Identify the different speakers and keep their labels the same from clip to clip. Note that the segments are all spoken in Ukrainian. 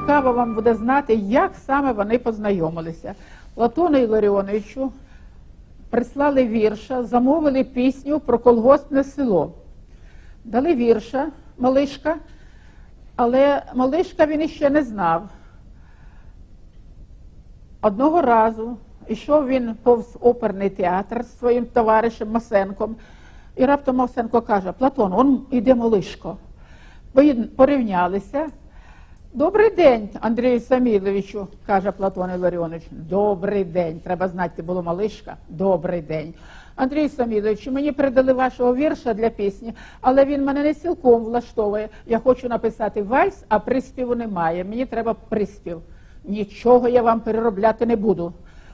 Speaker 1: цікаво вам буде знати, як саме вони познайомилися. Платону Іларіоновичу прислали вірша, замовили пісню про колгоспне село. Дали вірша Малишка, але Малишка він іще не знав. Одного разу йшов він повз оперний театр з своїм товаришем Масенком, і раптом Масенко каже: Платон, он іде Малишко. Порівнялися. Добрий день, Андрію Саміловичу, каже Платон Іларіонович. Добрий день. Треба знати, ти було малишка. Добрий день. Андрій Самілович, мені передали вашого вірша для пісні, але він мене не цілком влаштовує. Я хочу написати вальс, а приспіву немає. Мені треба приспів. Нічого я вам переробляти не буду.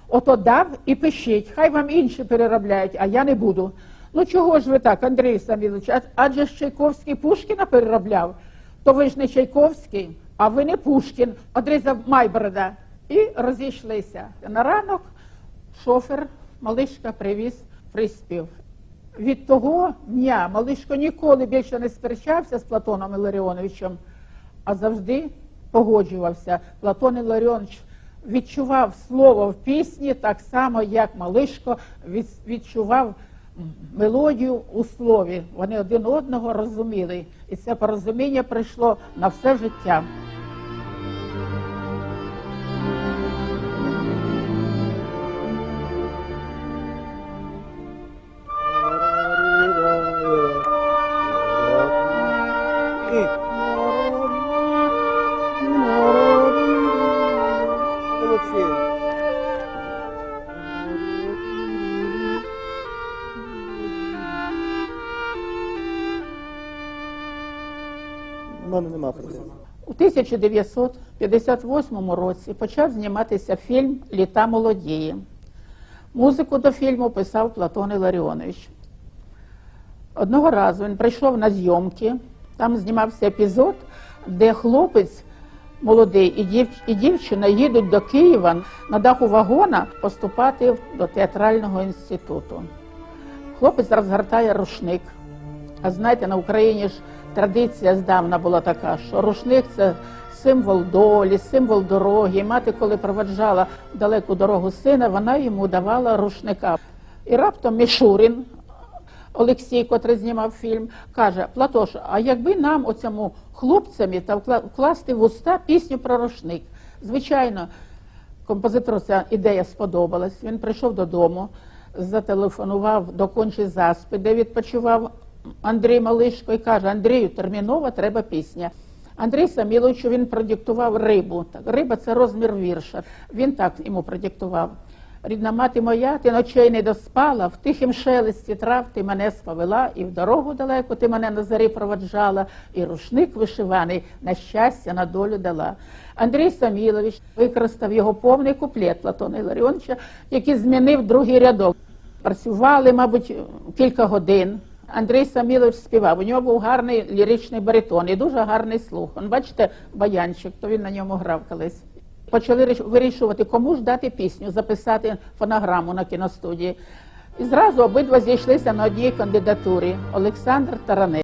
Speaker 1: Ото дав і пишіть, хай вам інші переробляють, а я не буду. Ну чого ж ви так, Андрій Самілович? Адже ж Чайковський Пушкіна переробляв, то ви ж не Чайковський, а ви не Пушкін, одрізав Майборода. І розійшлися. На ранок шофер Малишка привіз приспів. Від того дня Малишко ніколи більше не сперечався з Платоном Іларіоновичем, а завжди погоджувався. Платон Іларіонович відчував слово в пісні так само, як Малишко відчував мелодію у слові. Вони один одного розуміли. І це порозуміння прийшло на все життя.
Speaker 2: Молодці. У мене нема проблем.
Speaker 1: У 1958 році почав зніматися фільм Літа молодії. Музику до фільму писав Платон Іларіонович. Одного разу він прийшов на зйомки, там знімався епізод, де хлопець молодий і, дів... і дівчина їдуть до Києва на даху вагона поступати до театрального інституту. Хлопець розгортає рушник. А знаєте, на Україні ж традиція здавна була така, що рушник це символ долі, символ дороги. І мати, коли проведжала далеку дорогу сина, вона йому давала рушника. І раптом Мішурін, Олексій, котрий знімав фільм, каже: Платош, а якби нам оцьому хлопцямі та вкласти в уста пісню про рушник? Звичайно, композитору ця ідея сподобалась. Він прийшов додому, зателефонував до кончі заспи, де відпочивав Андрій Малишко, і каже: Андрію, терміново треба пісня. Андрій Саміловичу він продиктував рибу. Риба це розмір вірша. Він так йому продиктував. Рідна мати моя, ти ночей не доспала, в тихім шелесті трав ти мене сповела, і в дорогу далеко ти мене на зарі проводжала, і рушник вишиваний на щастя, на долю дала. Андрій Самілович використав його повний куплет Платона Іларіоновича, який змінив другий рядок. Працювали, мабуть, кілька годин. Андрій Самілович співав. У нього був гарний ліричний баритон і дуже гарний слух. Он, бачите, баянчик, то він на ньому грав колись. Почали вирішувати, кому ж дати пісню, записати фонограму на кіностудії. І зразу обидва зійшлися на одній кандидатурі Олександр Таранець.